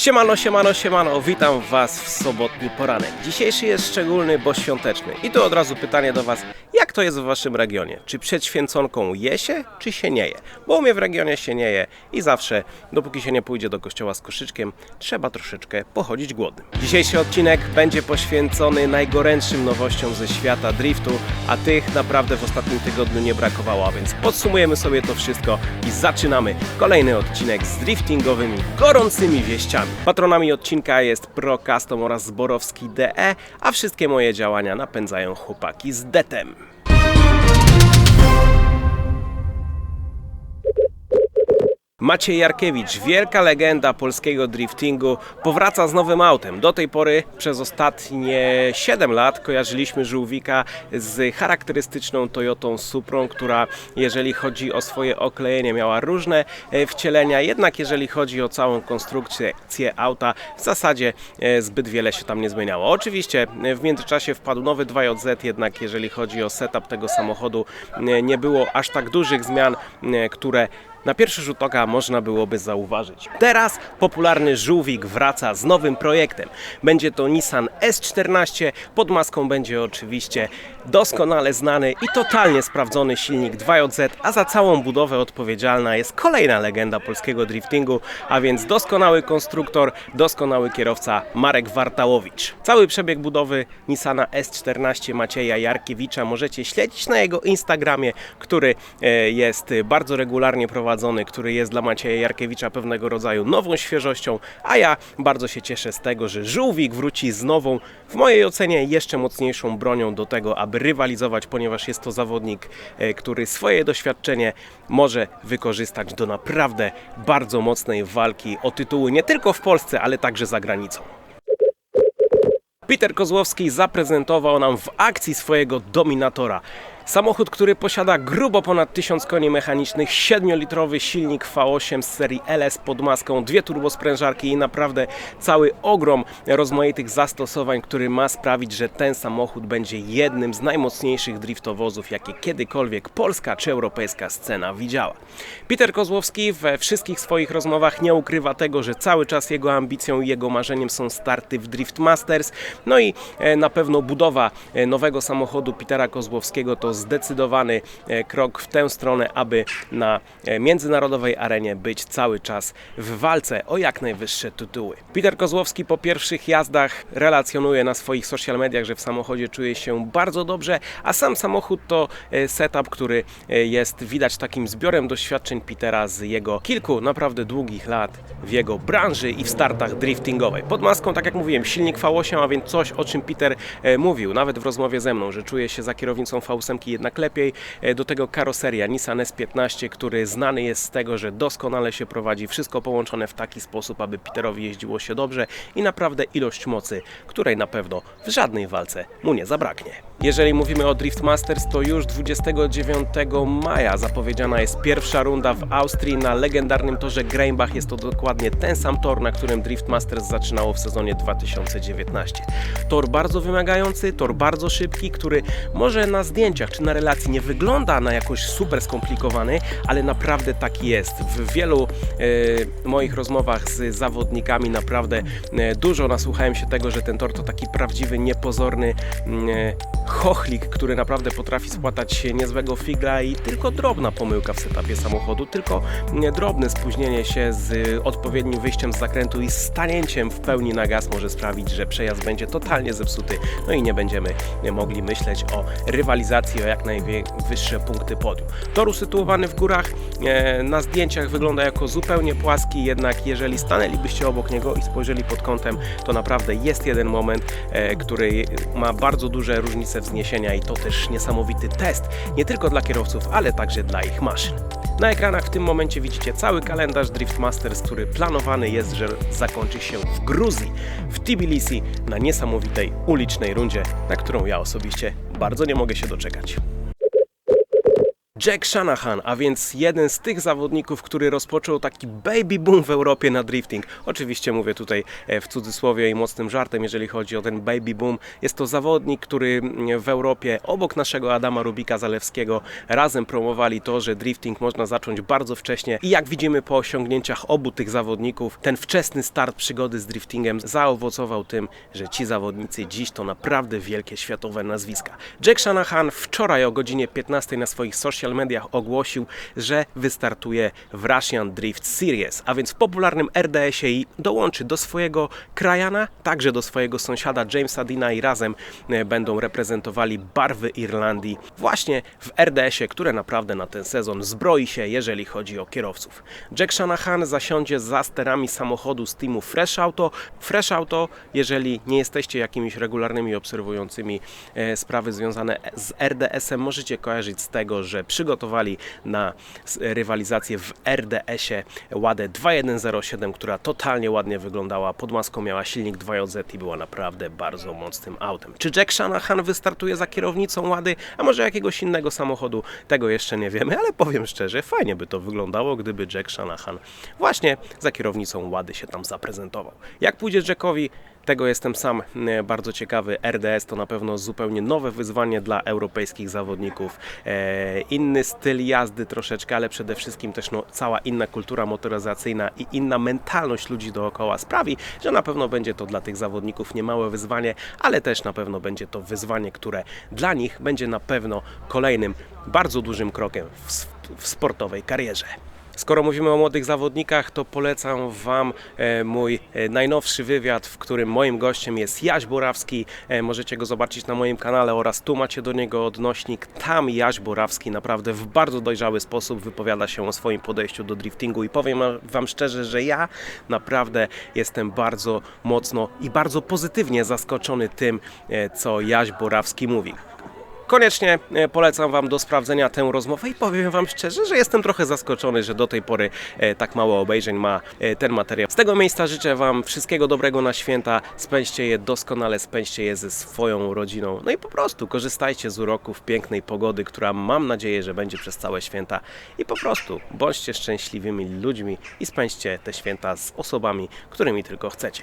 Siemano, siemano, siemano, witam Was w sobotni poranek. Dzisiejszy jest szczególny, bo świąteczny. I tu od razu pytanie do Was, jak to jest w Waszym regionie? Czy przed święconką je się, czy się nie je? Bo u mnie w regionie się nie je i zawsze, dopóki się nie pójdzie do kościoła z koszyczkiem, trzeba troszeczkę pochodzić głodnym. Dzisiejszy odcinek będzie poświęcony najgorętszym nowościom ze świata driftu, a tych naprawdę w ostatnim tygodniu nie brakowało, więc podsumujemy sobie to wszystko i zaczynamy kolejny odcinek z driftingowymi, gorącymi wieściami. Patronami odcinka jest Pro Custom oraz Zborowski DE, a wszystkie moje działania napędzają chłopaki z DETem. Maciej Jarkiewicz, wielka legenda polskiego driftingu, powraca z nowym autem. Do tej pory przez ostatnie 7 lat kojarzyliśmy Żółwika z charakterystyczną Toyotą Suprą, która jeżeli chodzi o swoje oklejenie miała różne e, wcielenia, jednak jeżeli chodzi o całą konstrukcję auta w zasadzie e, zbyt wiele się tam nie zmieniało. Oczywiście e, w międzyczasie wpadł nowy 2JZ, jednak jeżeli chodzi o setup tego samochodu nie było aż tak dużych zmian, które na pierwszy rzut oka można byłoby zauważyć. Teraz popularny żółwik wraca z nowym projektem. Będzie to Nissan S14, pod maską będzie oczywiście doskonale znany i totalnie sprawdzony silnik 2JZ, a za całą budowę odpowiedzialna jest kolejna legenda polskiego driftingu, a więc doskonały konstruktor, doskonały kierowca Marek Wartałowicz. Cały przebieg budowy Nissana S14 Macieja Jarkiewicza możecie śledzić na jego Instagramie, który e, jest bardzo regularnie prowadzony, który jest dla Macieja Jarkiewicza pewnego rodzaju nową świeżością, a ja bardzo się cieszę z tego, że Żółwik wróci z nową, w mojej ocenie jeszcze mocniejszą bronią do tego, aby rywalizować, ponieważ jest to zawodnik, e, który swoje doświadczenie może wykorzystać do naprawdę bardzo mocnej walki o tytuły nie tylko w Polsce, ale także za granicą. Peter Kozłowski zaprezentował nam w akcji swojego Dominatora. Samochód, który posiada grubo ponad 1000 koni mechanicznych, 7-litrowy silnik V8 z serii LS pod maską, dwie turbosprężarki i naprawdę cały ogrom rozmaitych zastosowań, który ma sprawić, że ten samochód będzie jednym z najmocniejszych driftowozów, jakie kiedykolwiek polska czy europejska scena widziała. Peter Kozłowski we wszystkich swoich rozmowach nie ukrywa tego, że cały czas jego ambicją i jego marzeniem są starty w Drift Masters. No i e, na pewno budowa e, nowego samochodu Petera Kozłowskiego to zdecydowany e, krok w tę stronę, aby na e, międzynarodowej arenie być cały czas w walce o jak najwyższe tytuły. Peter Kozłowski po pierwszych jazdach relacjonuje na swoich social mediach, że w samochodzie czuje się bardzo dobrze, a sam samochód to e, setup, który jest widać takim zbiorem doświadczeń Petera z jego kilku naprawdę długich lat w jego branży i w startach driftingowej. Pod maską, tak jak mówiłem, silnik V8, a więc coś, o czym Peter mówił, nawet w rozmowie ze mną, że czuje się za kierownicą V8 jednak lepiej. E, Do tego karoseria Nissan S15, który znany jest z tego, że doskonale się prowadzi, wszystko połączone w taki sposób, aby Peterowi jeździło się dobrze i naprawdę ilość mocy, której na pewno w żadnej walce mu nie zabraknie. Jeżeli mówimy o Drift Masters, to już 29 maja zapowiedziana jest pierwsza runda w Austrii na legendarnym torze Greinbach. Jest to dokładnie ten sam tor, na którym Drift Masters zaczynało w sezonie 2019. Tor bardzo wymagający, tor bardzo szybki, który może na zdjęciach czy na relacji nie wygląda na jakoś super skomplikowany, ale naprawdę taki jest. W wielu e, moich rozmowach z zawodnikami naprawdę e, dużo nasłuchałem się tego, że ten tor to taki prawdziwy, niepozorny mm, e, chochlik, który naprawdę potrafi spłatać niezłego figla i tylko drobna pomyłka w setupie samochodu, tylko mm, drobne spóźnienie się z y, odpowiednim wyjściem z zakrętu i stanięciem w pełni na gaz może sprawić, że przejazd będzie totalnie zepsuty, no i nie będziemy mogli myśleć o rywalizacji o jak najwyższe punkty podium. Tor usytuowany w górach e, na zdjęciach wygląda jako zupełnie płaski, jednak jeżeli stanęlibyście obok niego i spojrzeli pod kątem, to naprawdę jest jeden moment, e, który ma bardzo duże różnice wzniesienia i to też niesamowity test, nie tylko dla kierowców, ale także dla ich maszyn. Na ekranach w tym momencie widzicie cały kalendarz Drift Masters, który planowany jest, że zakończy się w Gruzji, w Tbilisi, na niesamowitej ulicznej rundzie, na którą ja osobiście bardzo nie mogę się doczekać. Jack Shanahan, a więc jeden z tych zawodników, który rozpoczął taki baby boom w Europie na drifting. Oczywiście mówię tutaj e, w cudzysłowie i mocnym żartem, jeżeli chodzi o ten baby boom. Jest to zawodnik, który mm, w Europie obok naszego Adama Rubika Zalewskiego razem promowali to, że drifting można zacząć bardzo wcześnie i jak widzimy po osiągnięciach obu tych zawodników, ten wczesny start przygody z driftingiem zaowocował tym, że ci zawodnicy dziś to naprawdę wielkie światowe nazwiska. Jack Shanahan wczoraj o godzinie 15 na swoich social mediach ogłosił, że wystartuje w Russian Drift Series, a więc w popularnym RDS-ie i dołączy do swojego krajana, także do swojego sąsiada Jamesa Dina i razem e, będą reprezentowali barwy Irlandii właśnie w RDS-ie, które naprawdę na ten sezon zbroi się, jeżeli chodzi o kierowców. Jack Shanahan zasiądzie za sterami samochodu z teamu Fresh Auto. Fresh Auto, jeżeli nie jesteście jakimiś regularnymi obserwującymi e, sprawy związane z RDS-em, możecie kojarzyć z tego, że przygotowali na rywalizację w RDS-ie Ładę 2107, która totalnie ładnie wyglądała. Pod maską miała silnik 2JZ i była naprawdę bardzo mocnym autem. Czy Jack Shanahan wystartuje za kierownicą Łady, a może jakiegoś innego samochodu? Tego jeszcze nie wiemy, ale powiem szczerze, fajnie by to wyglądało, gdyby Jack Shanahan właśnie za kierownicą Łady się tam zaprezentował. Jak pójdzie Jackowi, tego jestem sam e, bardzo ciekawy. RDS to na pewno zupełnie nowe wyzwanie dla europejskich zawodników. E, inny styl jazdy troszeczkę, ale przede wszystkim też no, cała inna kultura motoryzacyjna i inna mentalność ludzi dookoła sprawi, że na pewno będzie to dla tych zawodników niemałe wyzwanie, ale też na pewno będzie to wyzwanie, które dla nich będzie na pewno kolejnym bardzo dużym krokiem w, w sportowej karierze. Skoro mówimy o młodych zawodnikach, to polecam Wam e, mój e, najnowszy wywiad, w którym moim gościem jest Jaś Borawski. E, Możecie go zobaczyć na moim kanale oraz tu macie do niego odnośnik. Tam Jaś Borawski naprawdę w bardzo dojrzały sposób wypowiada się o swoim podejściu do driftingu i powiem Wam szczerze, że ja naprawdę jestem bardzo mocno i bardzo pozytywnie zaskoczony tym, co Jaś Borawski mówi. Koniecznie e, polecam Wam do sprawdzenia tę rozmowę i powiem Wam szczerze, że jestem trochę zaskoczony, że do tej pory e, tak mało obejrzeń ma e, ten materiał. Z tego miejsca życzę Wam wszystkiego dobrego na święta, spędźcie je doskonale, spędźcie je ze swoją rodziną, no i po prostu korzystajcie z uroków pięknej pogody, która mam nadzieję, że będzie przez całe święta i po prostu bądźcie szczęśliwymi ludźmi i spędźcie te święta z osobami, którymi tylko chcecie.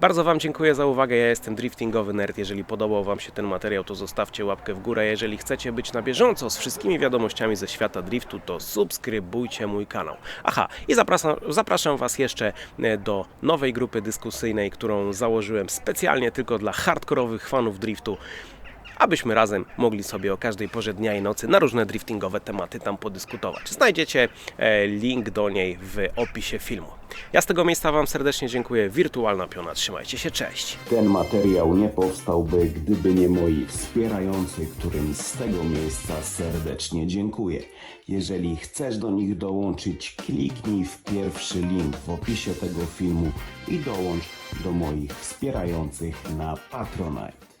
Bardzo Wam dziękuję za uwagę. Ja jestem Driftingowy Nerd. Jeżeli podobał Wam się ten materiał, to zostawcie łapkę w górę. Jeżeli chcecie być na bieżąco z wszystkimi wiadomościami ze świata driftu, to subskrybujcie mój kanał. Aha, i zapraszam, zapraszam Was jeszcze e, do nowej grupy dyskusyjnej, którą założyłem specjalnie tylko dla hardkorowych fanów driftu abyśmy razem mogli sobie o każdej porze dnia i nocy na różne driftingowe tematy tam podyskutować. Znajdziecie e, link do niej w opisie filmu. Ja z tego miejsca Wam serdecznie dziękuję. Wirtualna Piona, trzymajcie się, cześć! Ten materiał nie powstałby, gdyby nie moi wspierający, którym z tego miejsca serdecznie dziękuję. Jeżeli chcesz do nich dołączyć, kliknij w pierwszy link w opisie tego filmu i dołącz do moich wspierających na Patronite.